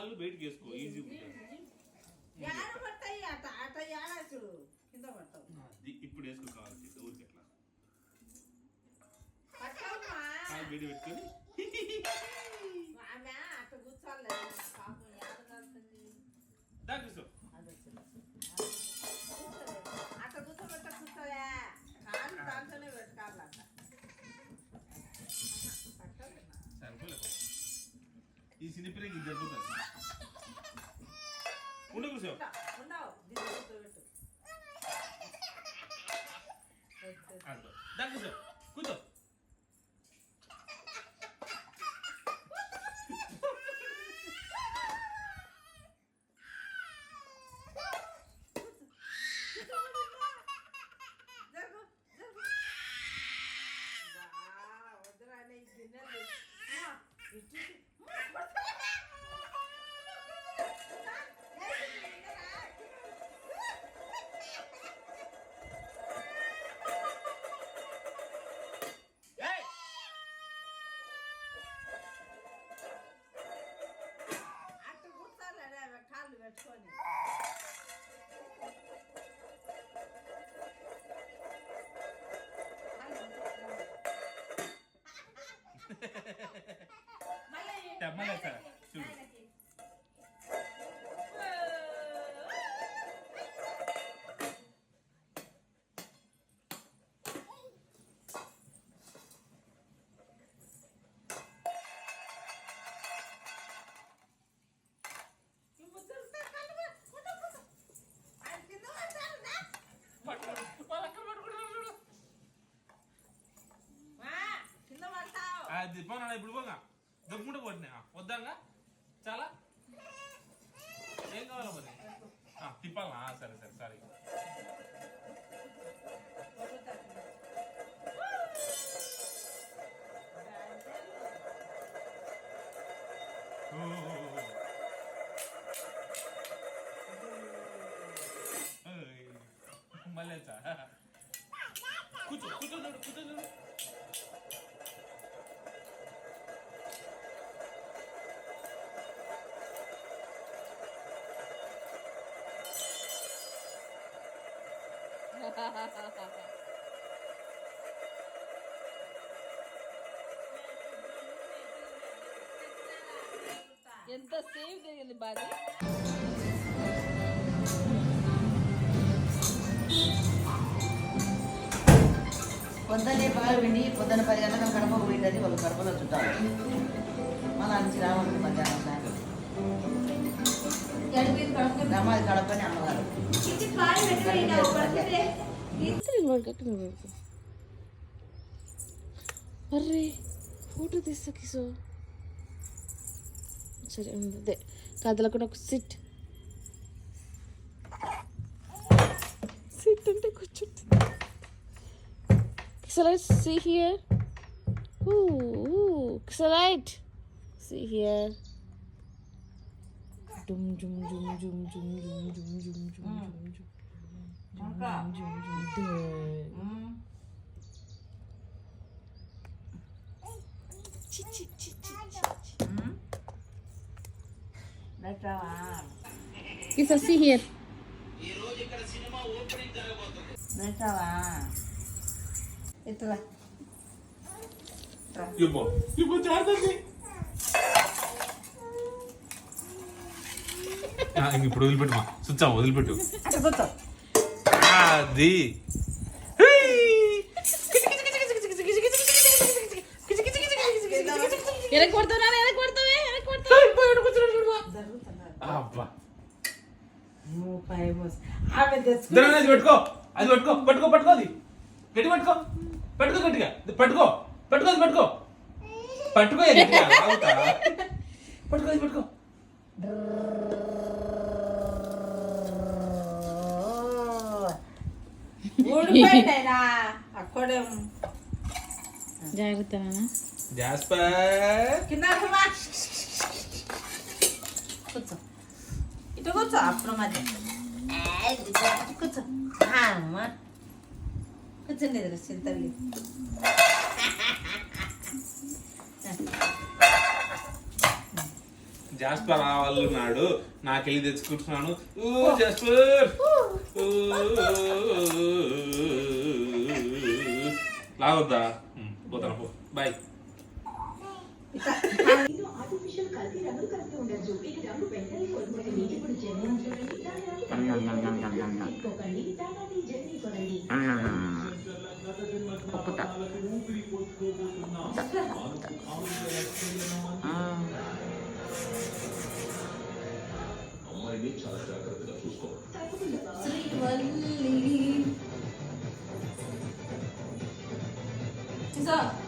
కాళ్ళు బయటకు వేసుకో ఈజీ ఉంటుంది. ఇప్పుడు వేసుకో కావాలి ఊరికి ఎట్లా కాలు బయట అట్ట కూర్చోబెట్ట కూర్చోయా కాళ్ళు దాంతోనే పెట్టుకోవాలట సరిపోలేదు ఈ సినిపిల్లకి జరుగుతుంది చూసావు దాన్ని కూర్చో కూర్చో. Sony. Mala బాగున్నా ఇప్పుడు పోగా? దమ్ముంటే పోడినా వద్దాంగా? చాలా? ఏం కావాలా మరి? తిప్పాలా? సరే సరే సారీ. మళ్ళీ కూర్చో కూర్చో చూడు కూర్చో చూడు. ఎంత సేవ్ చేయాలి బాగా పొద్దున్నే పాలు పిండి పొద్దున్న పది గంటలకు కడపకు పోయిందని వాళ్ళు కడపలో చుట్టాలు. మళ్ళీ అంచి రావాలి మధ్యాహ్నం సాయంత్రం రమాది కడపని అమ్మగారు. ఇంకొకటి అర్రే ఫోటో తీస్తా కిసో సరే అదే కదలకుండా ఒక సిట్ సిట్ అంటే కూర్చుంటుంది కిసలైట్ సీ హియర్ కిసలైట్ సీ హియర్ జుమ్ జుమ్ జుమ్ జుమ్ జుమ్ జుమ్ జుమ్ జుమ్ జుమ్ జుమ్ It's a see here. ఇట్లా ఇవ్వు ఇవ్వు జాగ్రత్త ఇప్పుడు వదిలిపెట్టుమా స్విచ్ వదిలిపెట్టు అది. పెట్టుకో అది పట్టుకో పట్టుకో పట్టుకో అది. గట్టి పట్టుకో. పట్టుకో గట్టిగా. పట్టుకో పట్టుకో పట్టుకో. పట్టుకో పట్టుకో. పట్టుకో. జాగ్రత్త ఇటు కూర్చో అప్పుడు కూర్చో కూర్చోండి జాస్పర్ రావాలన్నాడు. నాకు వెళ్ళి తెచ్చుకుంటున్నాను జాస్పర్. లాగొద్దా? పోతాను పో. బాయ్ ఒప్పుతా తీసా అన్న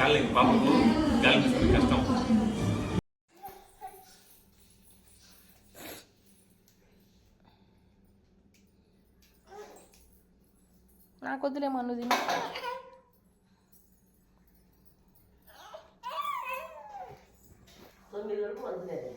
చాలా పాపకు గాలి పీల్చుకునే కష్టం నాకు వద్దులే మన్ను తిని. తొమ్మిది వరకు మంచిలేదు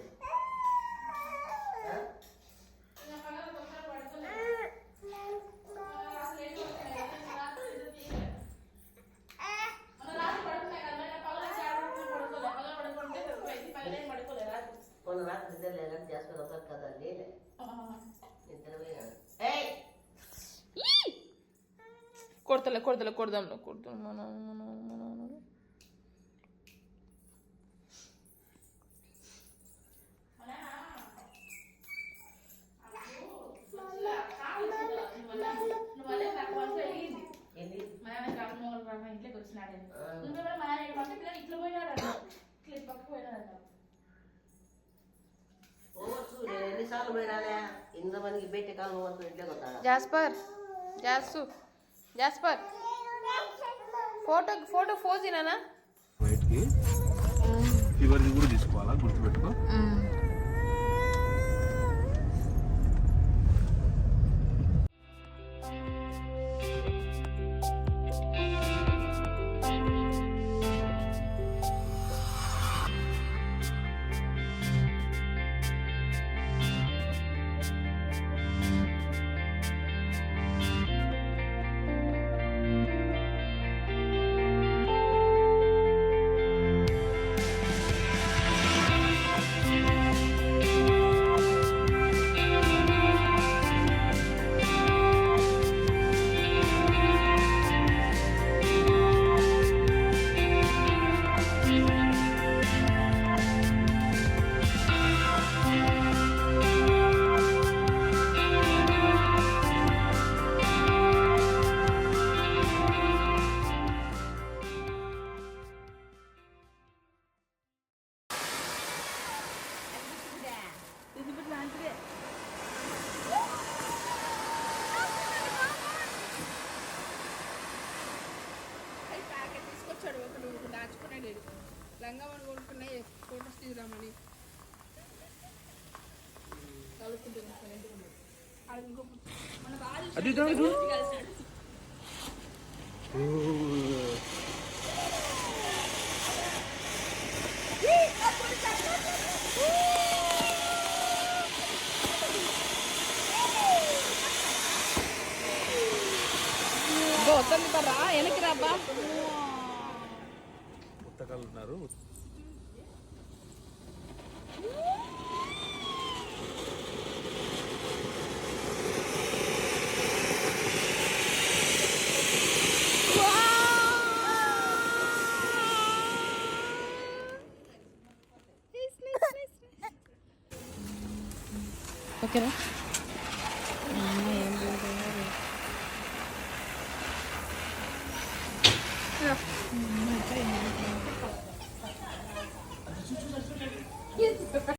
కొడతలే కొడతలే కొడదాం కొడతాం మన మన మన ఏంటి ఇంట్లోకి వచ్చినాడు నువ్వేమో మా ఆయన పక్క పిల్లలు ఇట్లా పోయినాడు ఇట్లా పక్క పోయినాడు పోవచ్చు నేను ఎన్నిసార్లు పోయినానే ఇంతమందికి బయట కాలం వరకు ఇంట్లోకి వస్తాడా జాస్పర్ జాసు జాస్పర్ ఫోటో ఫోటో ఫోజ్ ఇనానా బయటికి ఫీవర్ది కూడా తీసుకోవాలా? గుర్తుపెట్టుకో. లంగా వాడు కొనుక్కున్నాయి ఫోటోస్ తీసుకురామని అది కాదు వస్తుంది రా వెనక్కి రాబ్బా పుస్తకాలు ఉన్నారు రకాలు ఉన్నారు ఓకేనా